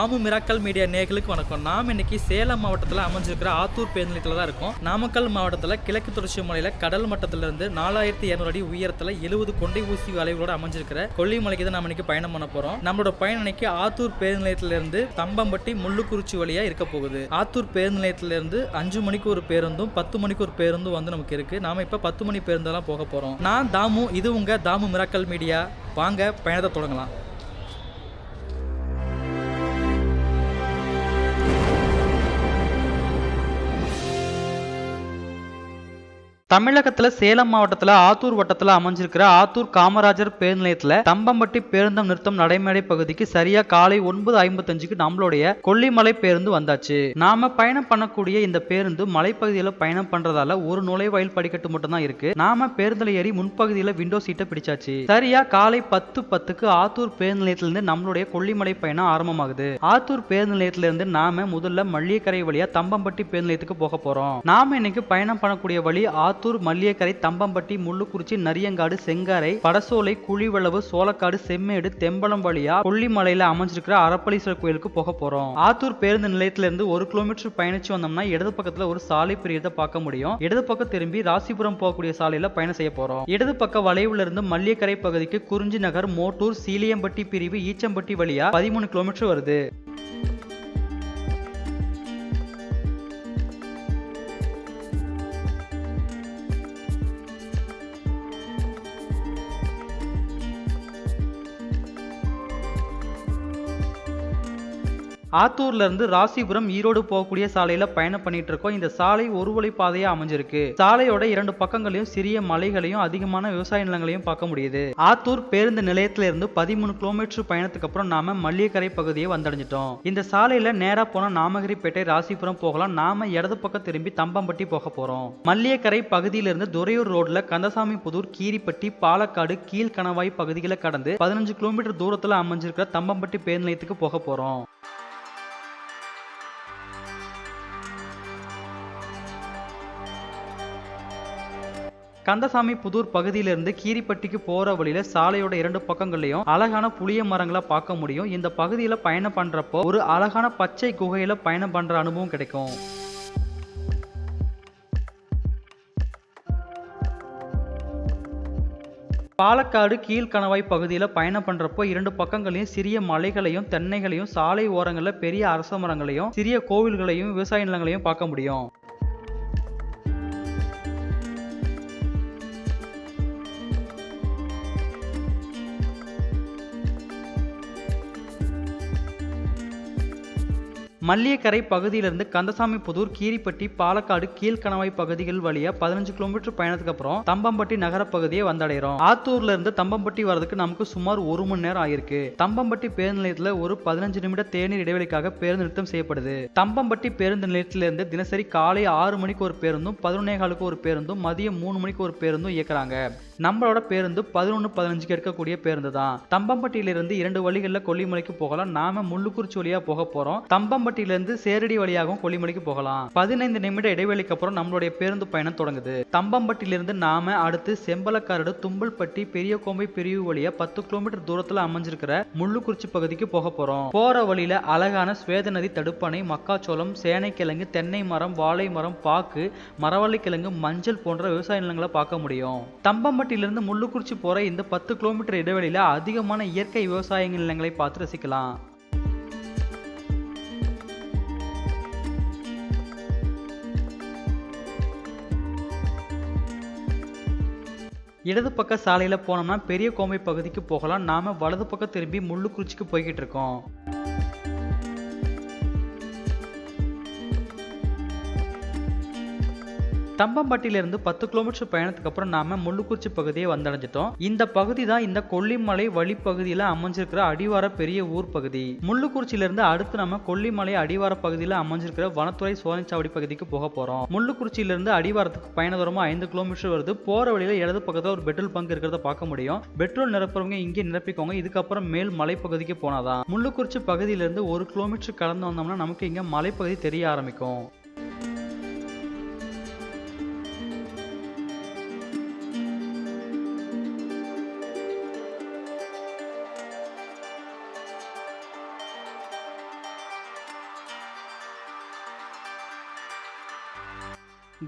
Ramu miracle media நேர்களுக்கு வணக்கம். நாம் இன்னைக்கு சேலம் மாவட்டத்தில் அமைஞ்சிருக்கிற ஆத்தூர் பேருந்து நிலையத்தில் தான் இருக்கோம். நாமக்கல் மாவட்டத்தில் கிழக்கு தொடர்ச்சி மலையில் கடல் மட்டத்திலிருந்து நாலாயிரத்தி இரநூறு அடி உயரத்தில் எழுபது கொண்டை ஊசி வளைவுகளோடு அமைஞ்சிருக்கிற கொல்லிமலைக்கு தான் நம்ம இன்னைக்கு பயணம் பண்ண போகிறோம் நம்மளோட பயணம் இன்னைக்கு ஆத்தூர் பேருந்து நிலையத்திலிருந்து தம்பம்பட்டி முள்ளுக்குறிச்சி வழியாக இருக்க போகுது. ஆத்தூர் பேருந்து நிலையத்திலிருந்து அஞ்சு மணிக்கு ஒரு பேருந்தும் பத்து மணிக்கு ஒரு பேருந்தும் வந்து நமக்கு இருக்குது நாம இப்போ பத்து மணி பேருந்தெல்லாம் போக போகிறோம் நான் தாமு இது உங்கள் தாமு மிராக்கல் மீடியா. வாங்க பயணத்தை தொடங்கலாம். தமிழகத்துல சேலம் மாவட்டத்துல ஆத்தூர் வட்டத்துல அமைஞ்சிருக்கிற ஆத்தூர் காமராஜர் பேருந்து நிலையத்துல தம்பம்பட்டி பேருந்தம் நிறுத்தம் நடைமேடை பகுதிக்கு சரியா காலை ஒன்பது ஐம்பத்தஞ்சுக்கு நம்மளுடைய கொல்லிமலை பேருந்து வந்தாச்சு. நாம பயணம் பண்ணக்கூடிய இந்த பேருந்து மலைப்பகுதியில பயணம் பண்றதால ஒரு நுழைவாயில் படிக்கட்டு மட்டும்தான் இருக்கு. நாம பேருந்துல ஏறி முன்பகுதியில விண்டோ சீட்டை பிடிச்சாச்சு. சரியா காலை பத்து பத்துக்கு ஆத்தூர் பேருந்து நிலையத்திலிருந்து நம்மளுடைய கொல்லிமலை பயணம் ஆரம்பமாகுது. ஆத்தூர் பேருந்து நிலையத்திலிருந்து நாம முதல்ல மல்லியக்கரை வழியா தம்பம்பட்டி பேருந்து நிலையத்துக்கு போக போறோம். நாம இன்னைக்கு பயணம் பண்ணக்கூடிய வழி ஆத்தூர் மல்லியக்கரை தம்பம்பட்டி முள்ளுக்குறிச்சி நரியங்காடு செங்காரை படசோலை குழிவளவு சோளக்காடு செம்மேடு தெம்பலம் வழியா கொல்லிமலையில அமைஞ்சிருக்கிற அரப்பளீஸ்வரர் கோயிலுக்கு போக போறோம். ஆத்தூர் பேருந்து நிலையத்திலிருந்து ஒரு கிலோமீட்டர் பயணிச்சு வந்தோம்னா இடது பக்கத்துல ஒரு சாலை பிரியத்தை பார்க்க முடியும். இடது பக்கம் திரும்பி ராசிபுரம் போகக்கூடிய சாலையில பயணம் செய்ய போறோம். இடது பக்க வளைவுல இருந்து மல்லியக்கரை பகுதிக்கு குறிஞ்சி நகர் மோட்டூர் சீலியம்பட்டி பிரிவு ஈச்சம்பட்டி வழியா பதிமூணு கிலோமீட்டர் வருது. ஆத்தூர்லேருந்து ராசிபுரம் ஈரோடு போகக்கூடிய சாலையில் பயணம் பண்ணிட்டு இருக்கோம். இந்த சாலை ஒரு வழி பாதையாக அமைஞ்சிருக்கு. சாலையோட இரண்டு பக்கங்களையும் சிறிய மலைகளையும் அதிகமான விவசாய நிலங்களையும் பார்க்க முடியுது. ஆத்தூர் பேருந்து நிலையத்திலிருந்து பதிமூணு கிலோமீட்டர் பயணத்துக்கு அப்புறம் நாம மல்லிகரை பகுதியை வந்தடைஞ்சிட்டோம். இந்த சாலையில் நேராக போன நாமகிரிப்பேட்டை ராசிபுரம் போகலாம். நாம இடது பக்கம் திரும்பி தம்பம்பட்டி போக போகிறோம் மல்லியக்கரை பகுதியிலிருந்து துறையூர் ரோட்ல கந்தசாமி புதூர் கீரிப்பட்டி பாலக்காடு கீழ்கணவாய் பகுதிகளை கடந்து பதினஞ்சு கிலோமீட்டர் தூரத்தில் அமைஞ்சிருக்கிற தம்பம்பட்டி பேருந்து நிலையத்துக்கு போக போகிறோம் கந்தசாமி புதூர் பகுதியிலிருந்து கீரிப்பட்டிக்கு போற வழியில சாலையோட இரண்டு பக்கங்களையும் அழகான புளிய மரங்களை பார்க்க முடியும். இந்த பகுதியில பயணம் பண்றப்போ ஒரு அழகான பச்சை குகையில பயணம் பண்ற அனுபவம் கிடைக்கும். பாலக்காடு கீழ்கணவாய் பகுதியில் பயணம் பண்றப்போ இரண்டு பக்கங்களையும் சிறிய மலைகளையும் தென்னைகளையும் சாலை ஓரங்களில் பெரிய அரச மரங்களையும் சிறிய கோவில்களையும் விவசாய நிலங்களையும் பார்க்க முடியும். மல்லியக்கரை பகுதியிலிருந்து கந்தசாமி புதூர் கீரிப்பட்டி பாலக்காடு கீழ்கணவாய் பகுதிகள் வழியா பதினஞ்சு கிலோமீட்டர் பயணத்துக்கு அப்புறம் தம்பம்பட்டி நகர பகுதியை வந்தடைகிறோம். ஆத்தூர்ல இருந்து தம்பம்பட்டி வரதுக்கு நமக்கு சுமார் ஒரு மணி நேரம் ஆயிருக்கு. தம்பம்பட்டி பேருந்து நிலையத்துல ஒரு பதினஞ்சு நிமிட தேநீர் இடைவெளிக்காக பேருந்து நிறுத்தம் செய்யப்படுது. தம்பம்பட்டி பேருந்து நிலையத்திலிருந்து தினசரி காலை ஆறு மணிக்கு ஒரு பேருந்தும் பதினொன்னே காலுக்கு ஒரு பேருந்தும் மதியம் மூணு மணிக்கு ஒரு பேருந்தும் இயக்குறாங்க. நம்மளோட பேருந்து பதினொன்று பதினஞ்சுக்கு எடுக்கக்கூடிய பேருந்து தான் தம்பம்பட்டியிலிருந்து இரண்டு வழிகளில் கொல்லிமலைக்கு போகலாம். நாம முள்ளுக்குறிச்சி வழியா போக போறோம். தம்பம்பட்டியிலிருந்து சேரடி வழியாகவும் கொல்லிமலைக்கு போகலாம். பதினைந்து நிமிட இடைவெளிக்கு அப்புறம் நம்மளுடைய பேருந்து பயணம் தொடங்குது. தம்பம்பட்டியிலிருந்து நாம அடுத்து செம்பலக்காரடு தும்பல்பட்டி பெரிய கோம்பை பிரிவு வழியா பத்து கிலோமீட்டர் தூரத்துல அமைஞ்சிருக்கிற முள்ளுக்குறிச்சி பகுதிக்கு போக போறோம். போற வழியில அழகான சுவேத நதி தடுப்பணை மக்காச்சோளம் சேனைக்கிழங்கு தென்னை மரம் வாழை மரம் பாக்கு மரவள்ளிக்கிழங்கு மஞ்சள் போன்ற விவசாய நிலங்களை பார்க்க முடியும். தம்பம்பட்டியிலிருந்து முள்ளுக்குறிச்சி போற இந்த பத்து கிலோமீட்டர் இடைவெளியில அதிகமான இயற்கை விவசாய நிலங்களை பார்த்து ரசிக்கலாம். இடது பக்க சாலையில் போனோம்னா பெரிய கோம்பை பகுதிக்கு போகலாம். நாம் வலது பக்கம் திரும்பி முள்ளுக்குறிச்சிக்கு போய்கிட்டு இருக்கோம். தம்பம்பட்டியிலிருந்து பத்து கிலோமீட்டர் பயணத்துக்கு அப்புறம் நாம முள்ளுக்குறிச்சி பகுதியை வந்தடைஞ்சிட்டோம். இந்த பகுதி தான் இந்த கொல்லிமலை வழிப்பகுதியில் அமைஞ்சிருக்கிற அடிவார பெரிய ஊர் பகுதி. முள்ளுக்குறிச்சியிலிருந்து அடுத்து நம்ம கொல்லிமலை அடிவார பகுதியில் அமைஞ்சிருக்கிற வனத்துறை சோதனைச்சாவடி பகுதிக்கு போக போறோம். முள்ளுக்குறிச்சியிலிருந்து அடிவாரத்துக்கு பயண தூரமா ஐந்து கிலோமீட்டர் வருது. போற வழியில இடது பக்கத்தில் ஒரு பெட்ரோல் பங்க் இருக்கிறத பார்க்க முடியும். பெட்ரோல் நிரப்புறவங்க இங்கே நிரப்பிக்கோங்க. இதுக்கப்புறம் மேல் மலைப்பகுதிக்கு போனாதான். முள்ளுக்குறிச்சி பகுதியிலிருந்து ஒரு கிலோமீட்டர் கடந்து வந்தோம்னா நமக்கு இங்க மலைப்பகுதி தெரிய ஆரம்பிக்கும்.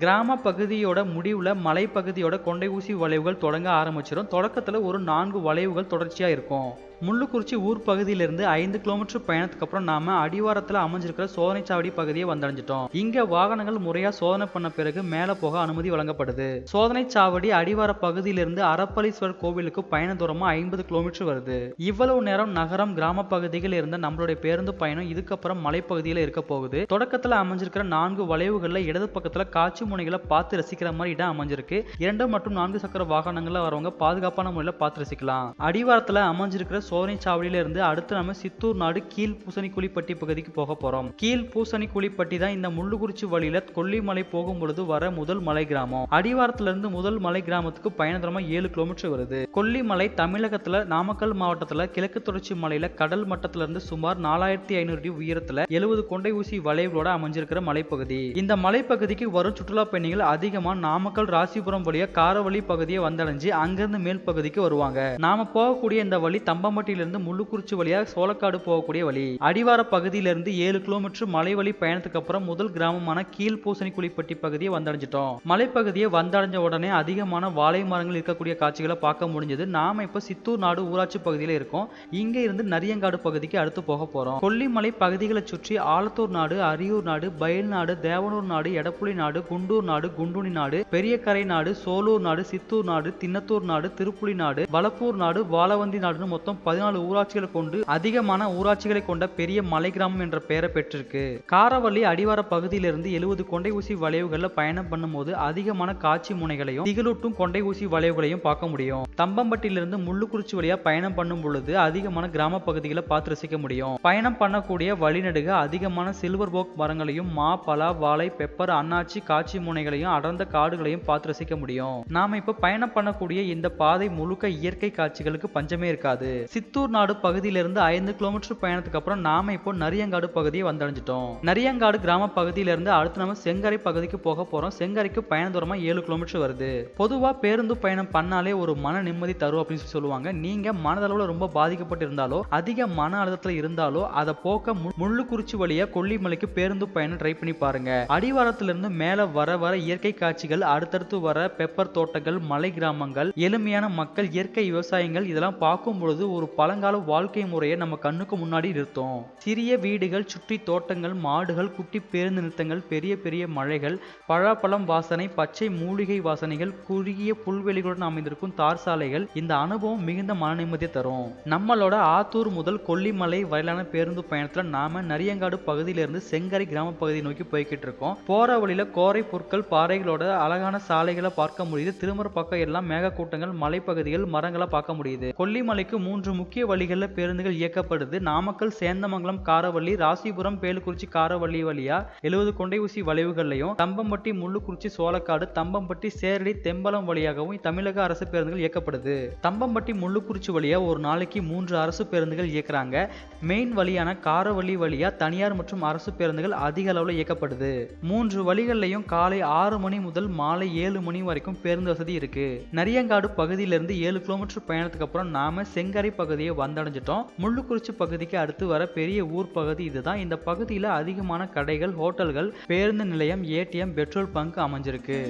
கிராம பகுதியோட முடிவில் மலைப்பகுதியோட கொண்டை ஊசி வளைவுகள் தொடங்க ஆரம்பிச்சிடும் தொடக்கத்தில் ஒரு நான்கு வளைவுகள் தொடர்ச்சியாக இருக்கும். முள்ளுக்குறிச்சி ஊர் பகுதியிலிருந்து ஐந்து கிலோமீட்டர் பயணத்துக்கு அப்புறம் நாம அடிவாரத்தில் அமைஞ்சிருக்கிற சோதனை சாவடி பகுதியை வந்தடைஞ்சிட்டோம். இங்க வாகனங்கள் முறையா சோதனை பண்ண பிறகு மேல போக அனுமதி வழங்கப்படுது. சோதனை சாவடி அடிவார பகுதியிலிருந்து அரப்பளீஸ்வரர் கோவிலுக்கு பயண தூரமா ஐம்பது கிலோமீட்டர் வருது. இவ்வளவு நேரம் நகரம் கிராம பகுதியில் இருந்த நம்மளுடைய பேருந்து பயணம் இதுக்கப்புறம் மலைப்பகுதியில் இருக்க போகுது. தொடக்கத்துல அமைஞ்சிருக்கிற நான்கு வளைவுகளில் இடது பக்கத்துல காட்சி முனைகளை பார்த்து ரசிக்கிற மாதிரி இடம் அமைஞ்சிருக்கு. இரண்டு மற்றும் நான்கு சக்கர வாகனங்களில் வரவங்க பாதுகாப்பான முறையில் பார்த்து ரசிக்கலாம். அடிவாரத்தில் அமைஞ்சிருக்கிற சோதனை சாவடியில இருந்து அடுத்து நம்ம சித்தூர் நாடு கீழ் பூசணிக்குழிப்பட்டி பகுதிக்கு போக போறோம். கீழ் பூசணிக்குழிப்பட்டி தான் இந்த முள்ளுக்குறிச்சி வழியில கொல்லிமலை போகும் பொழுது வர முதல் மலை கிராமம். அடிவாரத்துல இருந்து முதல் மலை கிராமத்துக்கு பயண ஏழு கிலோமீட்டர் வருது. கொல்லிமலை தமிழகத்துல நாமக்கல் மாவட்டத்துல கிழக்கு தொடர்ச்சி மலையில கடல் மட்டத்துல இருந்து சுமார் நாலாயிரத்தி ஐநூறு அடி உயரத்துல எழுபது கொண்டை ஊசி வளைவுகளோட அமைஞ்சிருக்கிற மலைப்பகுதி. இந்த மலைப்பகுதிக்கு வரும் சுற்றுலா பயணிகள் அதிகமா நாமக்கல் ராசிபுரம் வழியா காரவழி பகுதியை வந்தடைஞ்சு அங்கிருந்து மேல் பகுதிக்கு வருவாங்க. நாம போகக்கூடிய இந்த வழி தம்பம்பட்டியிலிருந்து முள்ளுக்குறிச்சி வழியாக சோளக்காடு போகக்கூடிய வழி. அடிவார பகுதியிலிருந்து ஏழு கிலோமீட்டர் மலை வழி பயணத்துக்கு அப்புறம் முதல் கிராமமான கீழ் பூசணிக்குழிப்பட்டி பகுதியை வந்தடைஞ்சிட்டோம். மலைப்பகுதியை வந்தடைஞ்ச உடனே அதிகமான வாழை மரங்கள் இருக்கக்கூடிய காட்சிகளை பார்க்க முடிஞ்சது. நாம இப்ப சித்தூர் நாடு ஊராட்சி பகுதியில இருக்கோம். இங்க இருந்து நரியங்காடு பகுதிக்கு அடுத்து போக போறோம். கொல்லிமலை பகுதிகளை சுற்றி ஆலத்தூர் நாடு அரியூர் நாடு பயில் நாடு தேவனூர் நாடு எடப்புலி நாடு குண்டூர் நாடு குண்டுனி நாடு பெரியக்கரை நாடு சோலூர் நாடு சித்தூர் நாடு தின்னத்தூர் நாடு திருப்புலி நாடு வளப்பூர் நாடு வாழவந்தி நாடுன்னு மொத்தம் பதினாலு ஊராட்சிகளை கொண்டு அதிகமான ஊராட்சிகளை கொண்ட பெரிய மலை கிராமம் என்ற பெயரை பெற்றிருக்கு. காரவள்ளி அடிவார பகுதியிலிருந்து எழுபது கொண்டை ஊசி வளைவுகளில் பயணம் பண்ணும்போது அதிகமான காட்சி முனைகளையும் திகிலூட்டும் கொண்டை ஊசி வளைவுகளையும் பார்க்க முடியும். தம்பம்பட்டியிலிருந்து முள்ளுக்குறிச்சி வழியா பயணம் பண்ணும் பொழுது அதிகமான கிராம பகுதிகளை பார்த்து ரசிக்க முடியும். பயணம் பண்ணக்கூடிய வழிநடுக அதிகமான சில்வர் போக் மரங்களையும் மா பலா வாழை பெப்பர் அண்ணாச்சி காட்சி முனைகளையும் அடர்ந்த காடுகளையும் பார்த்து ரசிக்க முடியும். நாம இப்ப பயணம் பண்ணக்கூடிய இந்த பாதை முழுக்க இயற்கை காட்சிகளுக்கு பஞ்சமே இருக்காது. சித்தூர் நாடு பகுதியிலிருந்து ஐந்து கிலோமீட்டர் பயணத்துக்கு அப்புறம் நாம இப்போ நரியங்காடு பகுதியை வந்தடைஞ்சிட்டோம். நரியங்காடு கிராம பகுதியிலிருந்து அடுத்து நம்ம செங்கரை பகுதிக்கு போக போறோம். செங்கரைக்கு பயண தூரமா ஏழு கிலோமீட்டர் வருது. பொதுவா பேருந்து பயணம் பண்ணாலே ஒரு மன நிம்மதி தரும் அப்படின்னு சொல்லி சொல்லுவாங்க. நீங்க மனதளவுல ரொம்ப பாதிக்கப்பட்டு இருந்தாலோ அதிக மன அழுத்தத்தில் இருந்தாலோ அதை போக்க முள்ளுக்குறிச்சி வழியா கொல்லிமலைக்கு பேருந்து பயணம் ட்ரை பண்ணி பாருங்க. அடிவாரத்திலிருந்து மேல வர வர இயற்கை காட்சிகள் அடுத்தடுத்து வர பெப்பர் தோட்டங்கள் மலை கிராமங்கள் எளிமையான மக்கள் இயற்கை விவசாயங்கள் இதெல்லாம் பார்க்கும் பொழுது ஒரு பழங்கால வாழ்க்கை முறையை நம்ம கண்ணுக்கு முன்னாடி நிறுத்தும். சிறிய வீடுகள் சுற்றி தோட்டங்கள் மாடுகள் குட்டி பேருந்து நிறுத்தங்கள் பெரிய பெரிய மழைகள் பழாப்பழம் வாசனை பச்சை மூலிகை வாசனைகள் குறுகிய புல்வெளிகளுடன் அமைந்திருக்கும் தார் சாலைகள் இந்த அனுபவம் மிகுந்த மன நிம்மதியை தரும். நம்மளோட ஆத்தூர் முதல் கொல்லிமலை வரையிலான பேருந்து பயணத்துல நாம நரியங்காடு பகுதியிலிருந்து செங்கரை கிராம பகுதி நோக்கி போய்கிட்டு இருக்கோம். போற வழியில கோரை பொருட்கள் பாறைகளோட அழகான சாலைகளை பார்க்க முடியுது. திரும்புற பக்கம் எல்லாம் மேகக்கூட்டங்கள் மலைப்பகுதிகள் மரங்களை பார்க்க முடியுது. கொல்லிமலைக்கு மூன்று மூன்று முக்கிய வழிகளில் பேருந்துகள் இயக்கப்படுது. நாமக்கல் சேந்தமங்கலம் காரவள்ளி ராசிபுரம் பேலுக்குறிச்சி காரவள்ளி வழியா எழுபது கொண்டை ஊசி வளைவுகள்லையும் தம்பம்பட்டி முள்ளுக்குறிச்சி சோளக்காடு தம்பம்பட்டி சேரடி தெம்பலம் வழியாகவும் தமிழக அரசு பேருந்துகள் இயக்கப்படுது. தம்பம்பட்டி முள்ளுக்குறிச்சி வழியா ஒரு நாளைக்கு மூன்று அரசு பேருந்துகள் இயக்குறாங்க. மெயின் வழியான காரவள்ளி வழியா தனியார் மற்றும் அரசு பேருந்துகள் அதிக அளவில் இயக்கப்படுது. மூன்று வழிகள்லையும் காலை ஆறு மணி முதல் மாலை ஏழு மணி வரைக்கும் பேருந்து வசதி இருக்கு. நரியங்காடு பகுதியிலிருந்து ஏழு கிலோமீட்டர் பயணத்துக்கு அப்புறம் நாம செங்கரை பகுதியை வந்தடைஞ்சிட்டோம். முள்ளுக்குறிச்சி பகுதிக்கு அடுத்து வர பெரிய ஊர் பகுதி இதுதான். இந்த பகுதியில அதிகமான கடைகள் ஹோட்டல்கள் பேருந்து நிலையம் ஏடிஎம் பெட்ரோல் பங்க் அமைஞ்சிருக்கு.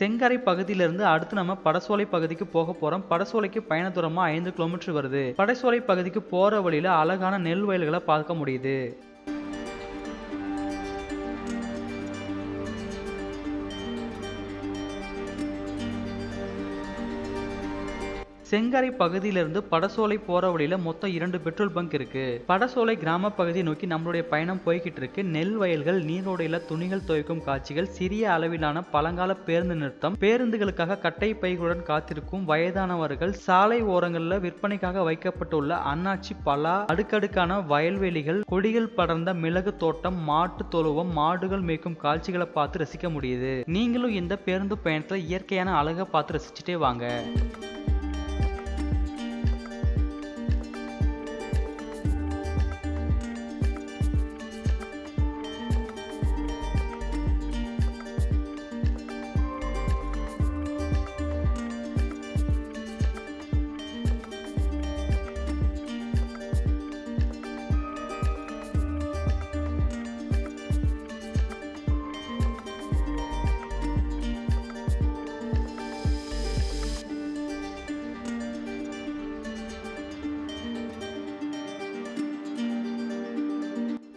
செங்கரை பகுதியிலிருந்து அடுத்து நம்ம படசோலை பகுதிக்கு போக போறோம். படசோலைக்கு பயண தூரமா ஐந்து கிலோமீட்டர் வருது. படசோலை பகுதிக்கு போற வழியில அழகான நெல் வயல்களை பார்க்க முடியுது. செங்கரை பகுதியிலிருந்து படசோலை போற வழியில மொத்தம் இரண்டு பெட்ரோல் பங்க் இருக்கு. படசோலை கிராம பகுதியை நோக்கி நம்மளுடைய பயணம் போய்கிட்டு இருக்கு. நெல் வயல்கள் நீரோடையில துணிகள் துவைக்கும் காட்சிகள் சிறிய அளவிலான பழங்கால பேருந்து நிறுத்தம் பேருந்துகளுக்காக கட்டை பைகளுடன் காத்திருக்கும் வயதானவர்கள் சாலை ஓரங்களில் விற்பனைக்காக வைக்கப்பட்டுள்ள அண்ணாச்சி பலா அடுக்கடுக்கான வயல்வெளிகள் கொடிகள் படர்ந்த மிளகு தோட்டம் மாட்டு தொழுவம் மாடுகள் மேய்க்கும் காட்சிகளை பார்த்து ரசிக்க முடியுது. நீங்களும் இந்த பேருந்து பயணத்தில் இயற்கையான அழகை பார்த்து ரசிச்சுட்டே வாங்க.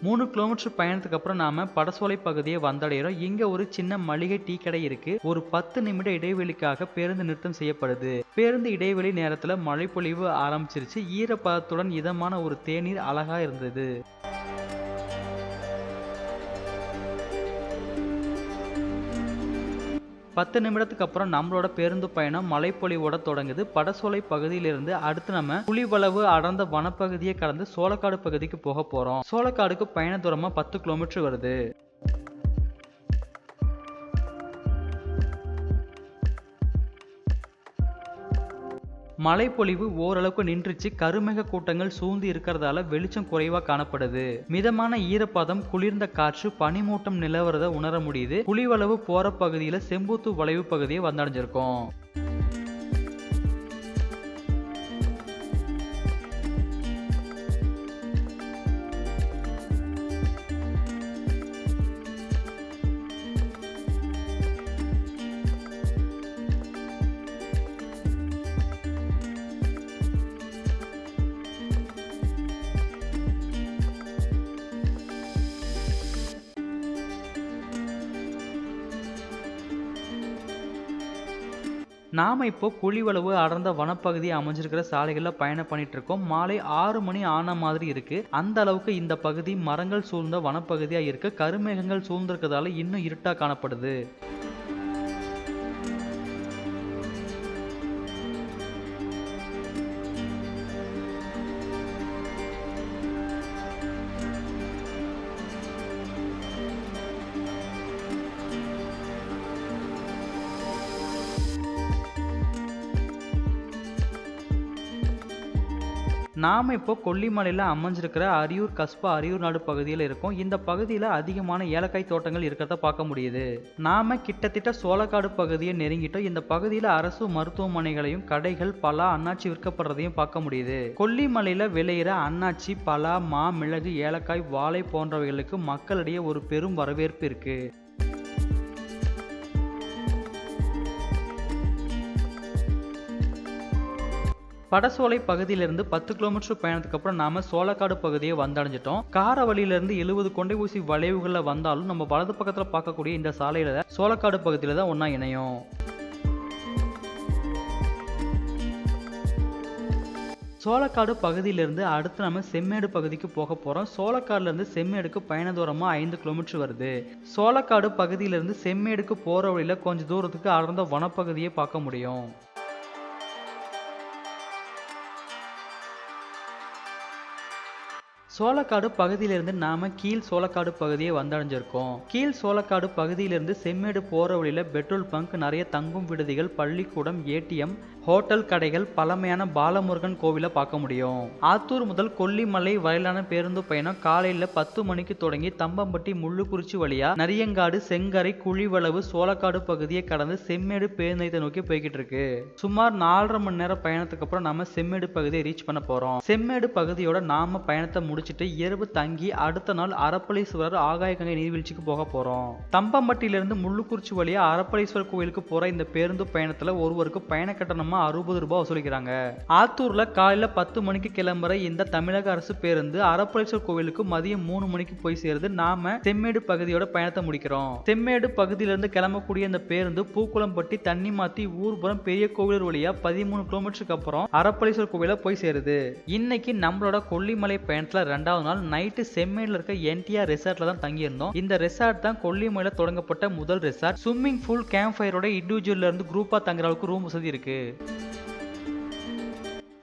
மூணு கிலோமீட்டர் பயணத்துக்கு அப்புறம் நாம படசோலை பகுதியை வந்தடைகிறோம் இங்க ஒரு சின்ன மளிகை டீ கடை இருக்கு. ஒரு பத்து நிமிட இடைவெளிக்காக பேருந்து நிறுத்தம் செய்யப்படுது. பேருந்து இடைவெளி நேரத்துல மழைப்பொழிவு ஆரம்பிச்சிருச்சு. ஈரப்பதத்துடன் இதமான ஒரு தேநீர் அழகா இருந்தது. பத்து நிமிடத்துக்கு அப்புறம் நம்மளோட பேருந்து பயணம் மலைப்பொழிவோட தொடங்குது. படசோலை பகுதியிலிருந்து அடுத்து நம்ம புலிவளவு அடர்ந்த வனப்பகுதியை கடந்து சோளக்காடு பகுதிக்கு போக போறோம். சோளக்காடுக்கு பயண தூரமா பத்து கிலோமீட்டர் வருது. மழைப்பொழிவு ஓரளவுக்கு நின்றுச்சு கருமேக கூட்டங்கள் சூழ்ந்து இருக்கிறதால வெளிச்சம் குறைவாக காணப்படுது. மிதமான ஈரப்பதம் குளிர்ந்த காற்று பனிமூட்டம் நிலவரத உணர முடியுது. புலிவளவு போற பகுதியில செம்பூத்து வளைவு பகுதியை வந்தடைஞ்சிருக்கோம். நாம் இப்போ குழிவளவு அடர்ந்த வனப்பகுதி அமைஞ்சிருக்கிற சாலைகளில் பயணம் பண்ணிட்டு இருக்கோம் மாலை ஆறு மணி ஆன மாதிரி இருக்கு. அந்த அளவுக்கு இந்த பகுதி மரங்கள் சூழ்ந்த வனப்பகுதியாக இருக்கு. கருமேகங்கள் சூழ்ந்திருக்கிறதால இன்னும் இருட்டாக காணப்படுது. நாம் இப்போ கொல்லிமலையில் அமைஞ்சிருக்கிற அரியூர் கஸ்பா அரியூர் நாடு பகுதியில் இருக்கோம். இந்த பகுதியில் அதிகமான ஏலக்காய் தோட்டங்கள் இருக்கிறத பார்க்க முடியுது. நாம கிட்டத்தட்ட சோளக்காடு பகுதியை நெருங்கிட்டோம். இந்த பகுதியில் அரசு மருத்துவமனைகளையும் கடைகள் பலா அண்ணாச்சி விற்கப்படுறதையும் பார்க்க முடியுது. கொல்லிமலையில் விளையிற அண்ணாச்சி பலா மா மிளகு ஏலக்காய் வாழை போன்றவைகளுக்கு மக்களிடையே ஒரு பெரும் வரவேற்பு இருக்குது படசோலை பகுதியிலிருந்து பத்து கிலோமீட்டர் பயணத்துக்கு அப்புறம் நாம சோளக்காடு பகுதியை வந்தடைஞ்சிட்டோம். கார வழியிலிருந்து எழுபது கொண்டை ஊசி வளைவுகளில் வந்தாலும் நம்ம வலது பக்கத்தில் பார்க்கக்கூடிய இந்த சாலையில சோளக்காடு பகுதியில் தான் ஒன்றா இணையும். சோளக்காடு பகுதியிலிருந்து அடுத்து நம்ம செம்மேடு பகுதிக்கு போக போகிறோம் சோளக்காடுலேருந்து செம்மேடுக்கு பயண தூரமாக ஐந்து கிலோமீட்டர் வருது. சோளக்காடு பகுதியிலிருந்து செம்மேடுக்கு போகிற வழியில் கொஞ்சம் தூரத்துக்கு அடர்ந்த வனப்பகுதியை பார்க்க முடியும். சோளக்காடு பகுதியிலிருந்து நாம கீழ் சோளக்காடு பகுதியை வந்தடைஞ்சிருக்கோம். கீழ் சோளக்காடு பகுதியிலிருந்து செம்மேடு போற வழியில பெட்ரோல் பங்க் நிறைய தங்கும் விடுதிகள் பள்ளிக்கூடம் ஏடிஎம் ஹோட்டல் கடைகள் பழமையான பாலமுருகன் கோவிலை பார்க்க முடியும். ஆத்தூர் முதல் கொல்லிமலை வரையிலான பேருந்து பயணம் காலையில பத்து மணிக்கு தொடங்கி தம்பம்பட்டி முள்ளுக்குறிச்சி வழியா நரியங்காடு செங்கரை குழிவளவு சோளக்காடு பகுதியை கடந்து செம்மேடு பேருந்தை நோக்கி போய்கிட்டு இருக்கு. சுமார் நாலரை மணி நேரம் பயணத்துக்கு அப்புறம் நாம செம்மேடு பகுதியை ரீச் பண்ண போறோம். செம்மேடு பகுதியோட நாம பயணத்தை முடிச்சுட்டு இரவு தங்கி அடுத்த நாள் அரப்பளீஸ்வரர் ஆகாயகங்கை நீர்வீழ்ச்சிக்கு போக போறோம். தம்பம்பட்டியிலிருந்து முள்ளுக்குறிச்சி வழியா அரப்பளீஸ்வரர் கோயிலுக்கு போகிற இந்த பேருந்து பயணத்தில் ஒருவருக்கு பயண கட்டணமா அறுபது ரூபாய் வசூலிக்கிறாங்க. ஆத்தூர்ல காலையில் பத்து மணிக்கு கிளம்புற இந்த தமிழக அரசு பேருந்து அரப்பளீஸ்வரர் கோவிலுக்கு மதியம் மூணு மணிக்கு போய் சேருது. நாம செம்மேடு பகுதியோட பயணத்தை முடிக்கிறோம். செம்மேடு பகுதியிலிருந்து கிளம்பக்கூடிய இந்த பேருந்து பூக்குளம்பட்டி தண்ணி மாத்தி ஊர்புறம் பெரிய கோவில் வழியா பதிமூணு கிலோமீட்டருக்கு அப்புறம் அரப்பளீஸ்வரர் கோவில போய் சேருது. இன்னைக்கு நம்மளோட கொல்லிமலை பயணத்துல ரெண்டாவது நாள் நைட்டு செம்மேடுல இருக்க என்டிஆர் ரிசார்ட்ல தான் தங்கியிருந்தோம். இந்த ரெசார்ட் தான் கொல்லிமலையில தொடங்கப்பட்ட முதல் ரெசார்ட் ஸ்விம்மிங் பூல் கேம்ப் ஃபயரோட இண்டிவிஜுவல்ல இருந்து குரூப்பா தங்குற அளவுக்கு ரூம் வசதி இருக்கு.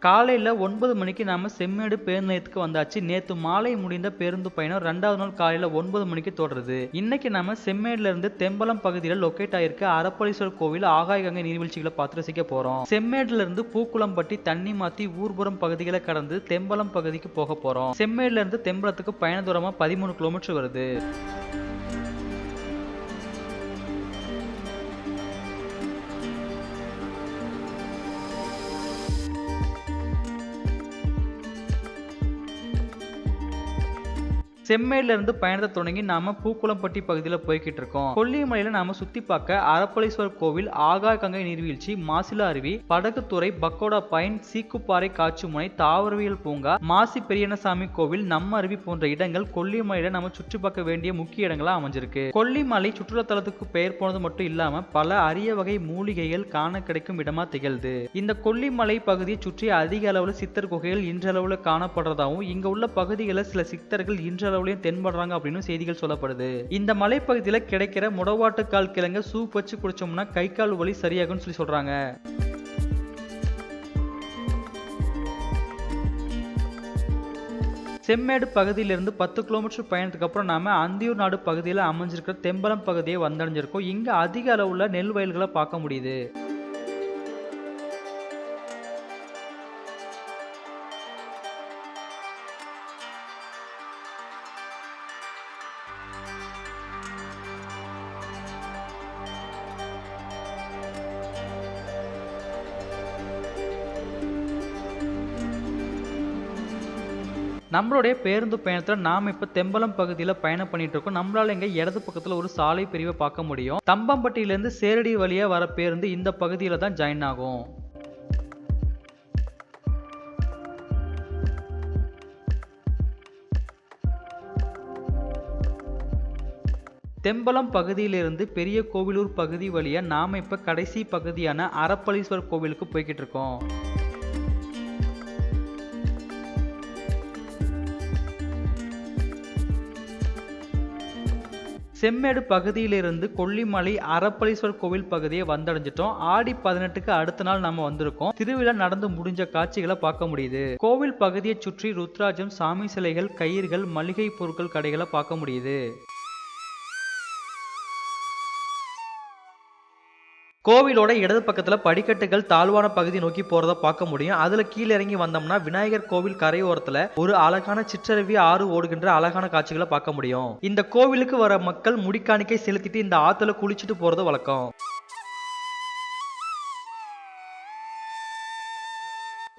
காலையில் ஒன்பது மணிக்கு நாம் செம்மேடு பேருந்து நிலையத்துக்கு வந்தாச்சு. நேற்று மாலை முடிந்த பேருந்து பயணம் ரெண்டாவது நாள் காலையில் ஒன்பது மணிக்கு தொடருது. இன்னைக்கு நம்ம செம்மேடுல இருந்து தெம்பலம் பகுதியில் லொக்கேட் ஆயிருக்க. அரப்பளீஸ்வரர் கோவில் ஆகாய கங்கை நீர்வீழ்ச்சிகளை பார்த்து ரசிக்க போகிறோம் செம்மேடுலேருந்து பூக்குளம்பட்டி தண்ணி மாற்றி ஊர்புறம் பகுதிகளை கடந்து தெம்பலம் பகுதிக்கு போக போகிறோம் செம்மேடுலேருந்து தெம்பலத்துக்கு பயண தூரமாக பதிமூணு கிலோமீட்டர் வருது. செம்மேடுல இருந்து பயணத்தை தொடங்கி நாம பூக்குளம்பட்டி பகுதியில் போய்கிட்டு இருக்கோம். கொல்லிமலையில நாம சுத்தி பார்க்க அரப்பளீஸ்வர் கோவில் ஆகா கங்கை நீர்வீழ்ச்சி மாசிலா அருவி படகுத்துறை பக்கோடா பைன் சீக்குப்பாறை காட்சிமுனை தாவரவியல் பூங்கா மாசி பெரியனசாமி கோவில் நம்ம அருவி போன்ற இடங்கள் கொல்லிமலையில நம்ம சுற்றி பார்க்க வேண்டிய முக்கிய இடங்களா அமைஞ்சிருக்கு. கொல்லிமலை சுற்றுலாத்தலத்துக்கு பெயர் போனது மட்டும் இல்லாம பல அரிய வகை மூலிகைகள் காண கிடைக்கும் இடமா திகழ்து. இந்த கொல்லிமலை பகுதியை சுற்றி அதிக அளவுல சித்தர் குகைகள் இன்றளவுல காணப்படுறதாகவும் இங்க உள்ள பகுதிகளில் சில சித்தர்கள் இன்றளவு இன்றளவுலயும் தென்படுறாங்க அப்படின்னு செய்திகள் சொல்லப்படுது. இந்த மலைப்பகுதியில் கிடைக்கிற முடவாட்டுக்கால் கிழங்க சூப் வச்சு குடிச்சோம்னா கை கால் வலி சரியாகும்னு சொல்லி சொல்றாங்க. செம்மேடு பகுதியிலிருந்து பத்து கிலோமீட்டர் பயணத்துக்கு அப்புறம் நாம அந்தியூர் நாடு பகுதியில் அமைஞ்சிருக்கிற தெம்பலம் பகுதியை வந்தடைஞ்சிருக்கோம். இங்க அதிக அளவுல நெல் வயல்களை பார்க்க முடியுது. நம்மளுடைய பேருந்து பயணத்தில் நாம் இப்போ தெம்பலம் பகுதியில் பயணம் பண்ணிட்டு இருக்கோம். நம்மளால இங்கே இடது பக்கத்தில் ஒரு சாலை பிரிவை பார்க்க முடியும். தம்பம்பட்டியிலேருந்து சேரடி வழியாக வர பேருந்து இந்த பகுதியில் தான் ஜாயின் ஆகும். தெம்பலம் பகுதியிலிருந்து பெரிய கோவிலூர் பகுதி வழியா நாம இப்ப கடைசி பகுதியான அரப்பளீஸ்வரர் கோவிலுக்கு போய்கிட்டு இருக்கோம். செம்மேடு பகுதியிலிருந்து கொல்லிமலை அரப்பளீஸ்வரர் கோவில் பகுதியை வந்தடைஞ்சிட்டோம். ஆடி பதினெட்டுக்கு அடுத்த நாள் நம்ம வந்திருக்கோம். திருவிழா நடந்து முடிஞ்ச காட்சிகளை பார்க்க முடியுது. கோவில் பகுதியை சுற்றி ருத்ராஜம் சாமி சிலைகள் கயிறுகள் மளிகை பொருட்கள் கடைகளை பார்க்க முடியுது. கோவிலோட இடது பக்கத்தில் படிக்கட்டுகள் தாழ்வான பகுதி நோக்கி போறத பார்க்க முடியும். அதுல கீழே இறங்கி வந்தோம்னா விநாயகர் கோவில் கரையோரத்துல ஒரு அழகான சிற்றருவி ஆறு ஓடுகின்ற அழகான காட்சிகளை பார்க்க முடியும். இந்த கோவிலுக்கு வர மக்கள் முடிக்காணிக்கை செலுத்திட்டு இந்த ஆத்துல குளிச்சுட்டு போறது வழக்கம்.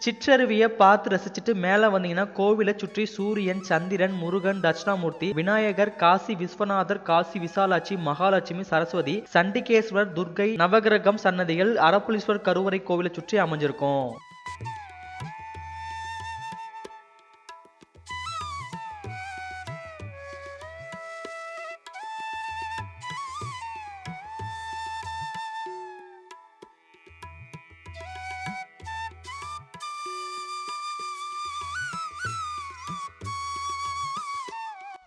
சிற்றருவியை பார்த்து ரசிச்சுட்டு மேலே வந்தீங்கன்னா கோவிலை சுற்றி சூரியன் சந்திரன் முருகன் தட்சிணாமூர்த்தி விநாயகர் காசி விஸ்வநாதர் காசி விசாலாட்சி மகாலட்சுமி சரஸ்வதி சண்டிகேஸ்வர் துர்கை நவகிரகம் சன்னதிகள் அரப்புலீஸ்வர் கருவறை கோவிலை சுற்றி அமைஞ்சிருக்கும்.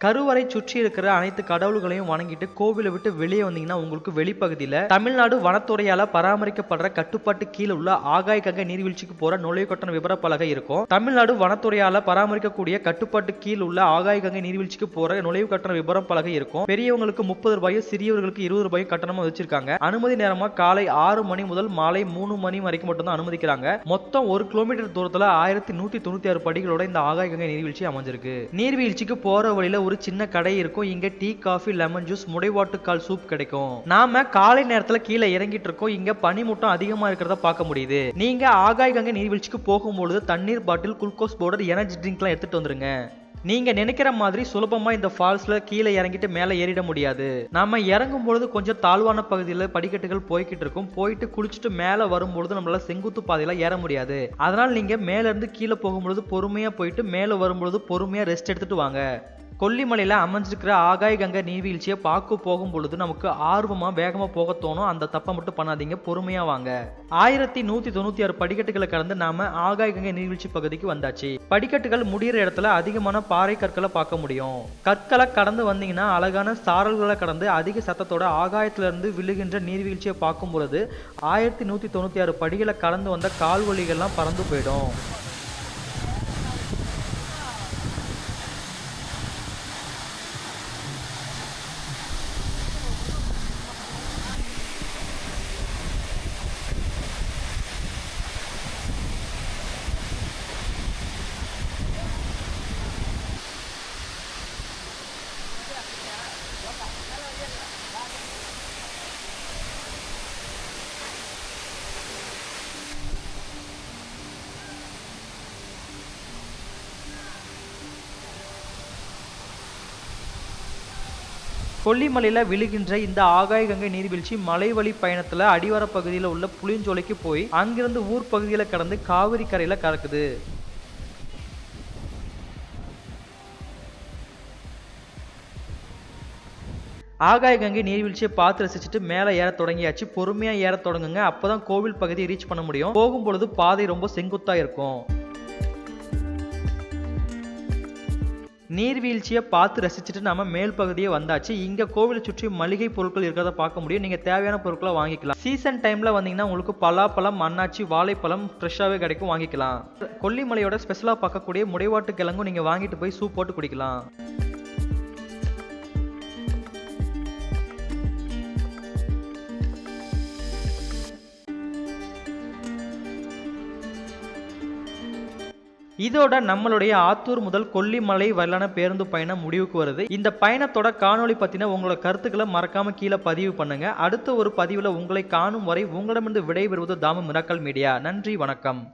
கருவறை சுற்றி இருக்கிற அனைத்து கடவுள்களையும் வணங்கிட்டு கோவிலை விட்டு வெளியே வந்தீங்கன்னா உங்களுக்கு வெளிப்பகுதியில் தமிழ்நாடு வனத்துறையால பராமரிக்கப்படுற கட்டுப்பாட்டு கீழே உள்ள ஆகாய கங்கை நீர்வீழ்ச்சிக்கு போற நுழைவு கட்டண விவரப்பலகை இருக்கும். தமிழ்நாடு வனத்துறையால பராமரிக்கக்கூடிய கட்டுப்பாட்டு கீழ் உள்ள ஆகாய கங்கை நீர்வீழ்ச்சிக்கு போற நுழைவு கட்டண விபரம் பலகை இருக்கும். பெரியவங்களுக்கு முப்பது ரூபாயும் சிறியவர்களுக்கு இருபது ரூபாயும் கட்டணமா வச்சிருக்காங்க. அனுமதி நேரமா காலை ஆறு மணி முதல் மாலை மூணு மணி வரைக்கும் மட்டும்தான் அனுமதிக்கிறாங்க. மொத்தம் ஒரு கிலோமீட்டர் தூரத்துல ஆயிரத்தி நூத்தி தொண்ணூத்தி ஆறு படிகளோட இந்த ஆகாய கங்கை நீர்வீழ்ச்சி அமைஞ்சிருக்கு. நீர்வீழ்ச்சிக்கு போற வழியில ஒரு சின்ன கடை இருக்கும். இங்க டீ காஃபி லெமன் ஜூஸ் முடைவாட்டுக்கால் சூப் கிடைக்கும். நாம காலை நேரத்துல கீழே இறங்கிட்டு இருக்கோம். இங்க பனிமூட்டம் அதிகமா இருக்கிறத பார்க்க முடியுது. நீங்க ஆகாய் கங்கை நீர்வீழ்ச்சிக்கு போகும்பொழுது தண்ணீர் பாட்டில் குளுக்கோஸ் பவுடர் எனர்ஜி ட்ரிங்க்லாம் எடுத்துட்டு வந்துருங்க. நீங்க நினைக்கிற மாதிரி சுலபமா இந்த ஃபால்ஸ்ல கீழே இறங்கிட்டு மேலே ஏறிட முடியாது. நாம இறங்கும் பொழுது கொஞ்சம் தாழ்வான பகுதியில் படிக்கட்டுகள் போய்கிட்டு இருக்கும். போயிட்டு குளிச்சுட்டு மேலே வரும்பொழுது நம்மளால செங்குத்து பாதையில ஏற முடியாது. அதனால நீங்க மேல இருந்து கீழே போகும்பொழுது பொறுமையா போயிட்டு மேலே வரும்பொழுது பொறுமையா ரெஸ்ட் எடுத்துட்டு வாங்க. கொல்லிமலையில் அமைஞ்சிருக்கிற ஆகாய கங்கை நீர்வீழ்ச்சியை பார்க்க போகும் பொழுது நமக்கு ஆர்வமாக வேகமாக போக தோணும். அந்த தப்பை மட்டும் பண்ணாதீங்க பொறுமையாக வாங்க. ஆயிரத்தி நூற்றி தொண்ணூற்றி ஆறு படிக்கட்டுகளை கடந்து நாம ஆகாய கங்கை நீர்வீழ்ச்சி பகுதிக்கு வந்தாச்சு. படிக்கட்டுகள் முடிகிற இடத்துல அதிகமான பாறை கற்களை பார்க்க முடியும். கற்களை கடந்து வந்தீங்கன்னா அழகான சாரல்களை கடந்து அதிக சத்தத்தோட ஆகாயத்திலிருந்து விழுகின்ற நீர்வீழ்ச்சியை பார்க்கும் பொழுது ஆயிரத்தி நூற்றி தொண்ணூற்றி ஆறு படிகளை கடந்து வந்த கால்வழிகள்லாம் பறந்து போயிடும். கொல்லிமலையில் விழுகின்ற இந்த ஆகாய கங்கை நீர்வீழ்ச்சி மலை வழி பயணத்துல அடிவார பகுதியில் உள்ள புளியஞ்சோலைக்கு போய் அங்கிருந்து ஊர் பகுதியில் கடந்து காவிரி கரையில கறக்குது ஆகாய கங்கை நீர்வீழ்ச்சியை பார்த்து ரசிச்சுட்டு மேலே ஏற தொடங்கியாச்சு. பொறுமையாக ஏற தொடங்குங்க. அப்பதான் கோவில் பகுதியை ரீச் பண்ண முடியும். போகும்பொழுது பாதை ரொம்ப செங்குத்தா இருக்கும். நீர்வீழ்ச்சியை பார்த்து ரசிச்சுட்டு நம்ம மேல் பகுதியே வந்தாச்சு. இங்கே கோவிலை சுற்றி மளிகை பொருட்கள் இருக்கிறத பார்க்க முடியும். நீங்கள் தேவையான பொருட்களை வாங்கிக்கலாம். சீசன் டைமில் வந்தீங்கன்னா உங்களுக்கு பலாப்பழம் மண்ணாச்சி வாழைப்பழம் ஃப்ரெஷ்ஷாகவே கிடைக்கும். வாங்கிக்கலாம். கொல்லிமலையோட ஸ்பெஷலாக பார்க்கக்கூடிய முடைவாட்டு கிழங்கும் நீங்கள் வாங்கிட்டு போய் சூப் போட்டு குடிக்கலாம். இதோட நம்மளுடைய ஆத்தூர் முதல் கொல்லிமலை வரலான பேருந்து பயணம் முடிவுக்கு வருது. இந்த பயணத்தோட காணொளி பத்தின உங்களோட கருத்துக்களை மறக்காம கீழே பதிவு பண்ணுங்க. அடுத்த ஒரு பதிவுல உங்களை காணும் வரை உங்களிடமிருந்து விடைபெறுவது தாம மிராக்கல் மீடியா. நன்றி வணக்கம்.